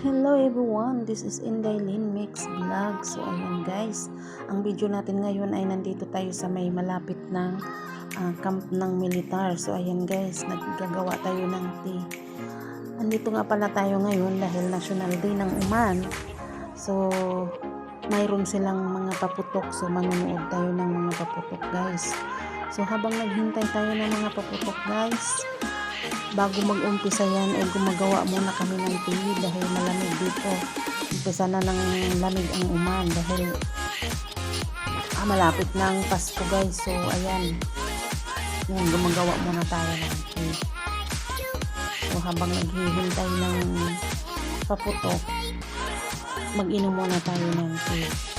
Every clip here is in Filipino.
Hello everyone, this is Indaylin Mix Vlog. So ayan guys, ang video natin ngayon ay nandito tayo sa may malapit ng ah, camp ng militar. So ayan guys, naggagawa tayo ng tea. Andito nga pala tayo ngayon dahil National Day ng Uman. So mayroon silang mga paputok. So manunood tayo ng mga paputok guys. So habang naghintay tayo ng mga paputok guys, bago mag-umpisa yan ay gumagawa muna kami ng tea dahil malamig dito. Umpisa na ng lamig ang uman dahil ah, malapit ang Pasko guys. So ayan, yan, gumagawa muna tayo ng tea. So habang naghihintay ng paputok, mag-inom muna tayo ng tea.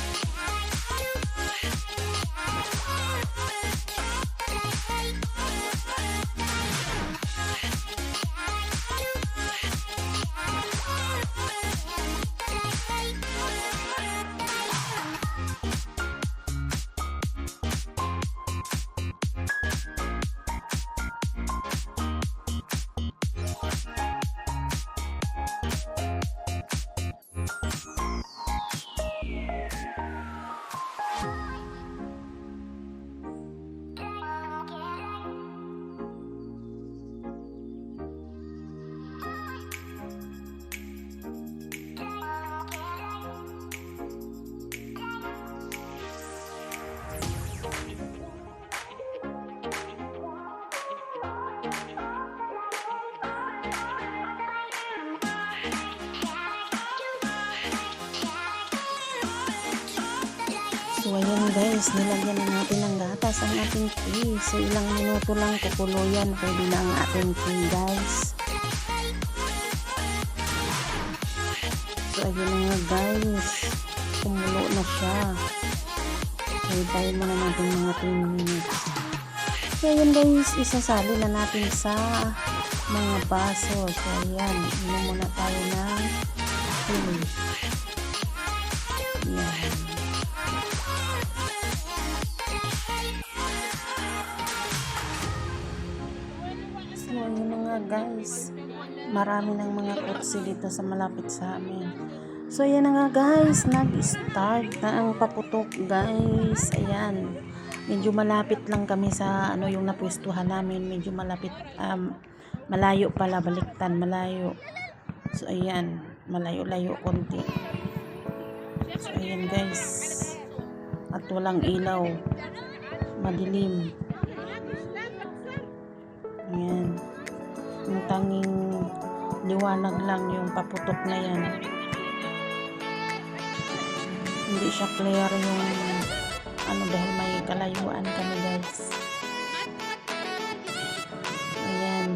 Guys, nilagyan na natin ng gatas ang ating tea. So ilang minuto lang kukulo yan, pwede na ang ating tea guys. So ayan na nga guys, kumulo na siya. So tayo muna natin mga 10 minutes. So ayan guys, isasali na natin sa mga baso. So ayan, inom muna tayo ng tea. Guys. Marami ng mga kotse dito sa malapit sa amin. So, ayan na nga guys. Nag-start na ang paputok guys. Ayan. Medyo malapit lang kami sa ano yung napwestuhan namin. Medyo malapit. Um, malayo pala. Baliktan. Malayo. So, ayan. Malayo-layo konti. So, ayan guys. At walang ilaw. Madilim. Tanging liwanag lang yung paputok na yan. Hindi siya clear yung ano dahil may kalayuan kami guys. Ayan.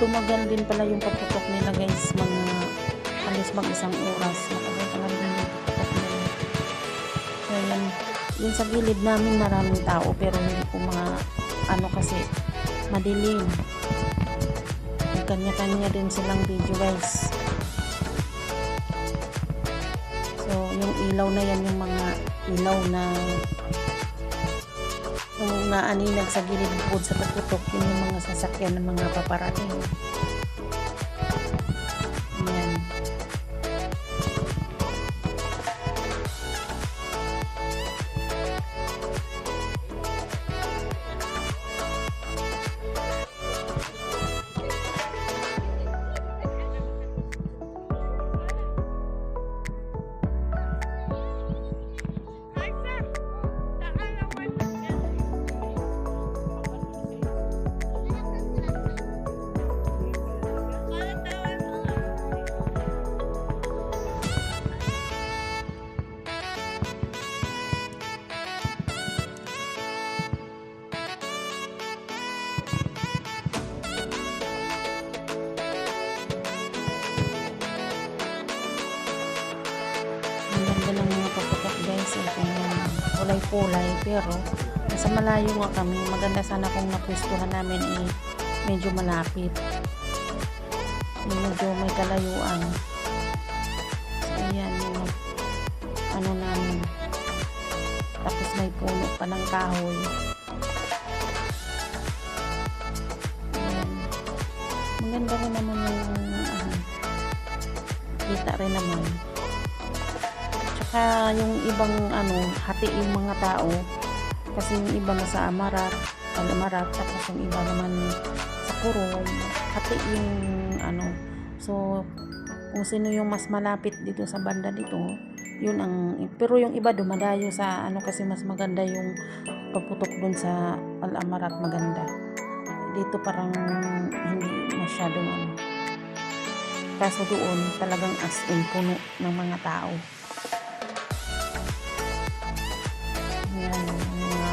Tumagal din pala yung paputok nila guys. Mga alis mag isang oras. Matagal pala din yung paputok nila. Ayan. Yung sa gilid namin maraming tao pero hindi po mga ano kasi madilim. Kanya-kanya din silang video guys. So, yung ilaw na yan, yung mga ilaw na yung naaninag sa gilid bukod sa paputok, yun yung mga sasakyan ng mga paparating. Kulay-kulay. Pero, nasa malayo nga kami. Maganda sana kung napwestuhan namin eh, medyo malapit. Yung medyo may kalayuan. So, ayan yung ano namin. Tapos may puno pa ng kahoy. Ayan. Maganda rin naman yung ano, kita rin naman. Tsaka yung ibang ano, hati yung mga tao. Kasi yung iba nasa Amarat, Alamarat, tapos yung iba naman sa Kurong, hati yung ano. So, kung sino yung mas malapit dito sa banda dito, yun ang, pero yung iba dumadayo sa ano kasi mas maganda yung paputok dun sa Al-Amarat maganda. Dito parang hindi masyadong ano. Kaso doon talagang as in puno ng mga tao. Yan, mga.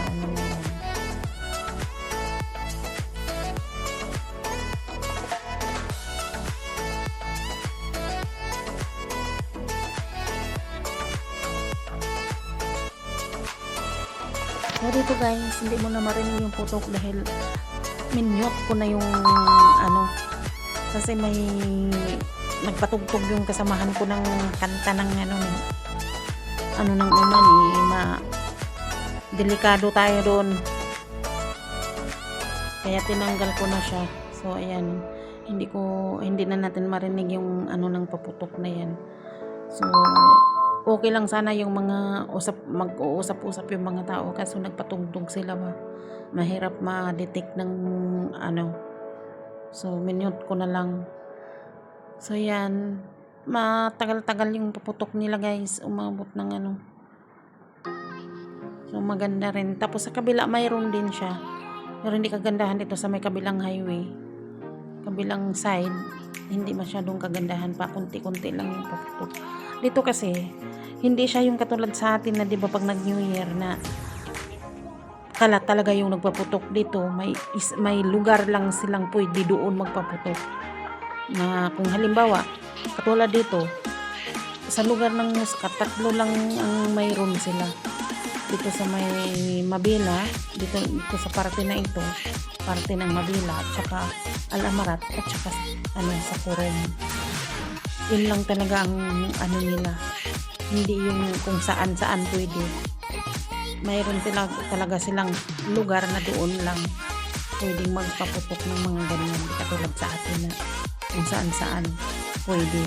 So dito guys, hindi mo na marinig yung putok dahil minute ko na yung ano kasi may nagpatugtog yung kasamahan ko ng kanta ng ano ano ng uman eh ma delikado tayo doon. Kaya tinanggal ko na siya. So ayan. Hindi ko hindi na natin marinig yung ano ng paputok na yan. So okay lang sana yung mga usap mag-uusap-usap yung mga tao kaso nagpatugtog sila ba. Mahirap ma-detect ng ano. So minute ko na lang. So yan matagal-tagal yung paputok nila guys. Umabot ng ano so maganda rin. Tapos sa kabila mayroon din siya. Pero hindi kagandahan dito sa may kabilang highway. Kabilang side. Hindi masyadong kagandahan pa. Kunti-kunti lang yung paputok dito kasi hindi siya yung katulad sa atin na 'di ba pag nag New Year na kala talaga yung nagpaputok dito. May is, may lugar lang silang pwede doon magpaputok. Na kung halimbawa katulad dito sa lugar ng Muscat tatlo lang ang mayroon sila dito sa may Mabila dito, dito sa parte na ito parte ng Mabila at saka Alamarat at saka ano sa Coron yun lang talaga ang ano nila. Hindi yung kung saan saan pwede. Mayroon sila talaga silang lugar na doon lang pwedeng magpaputok ng mga ganyan katulad sa atin na kung saan saan pwede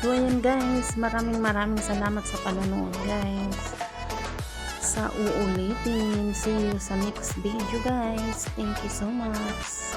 So ayan guys, maraming maraming salamat sa panonood guys. Sa uulitin. See you sa next video guys. Thank you so much.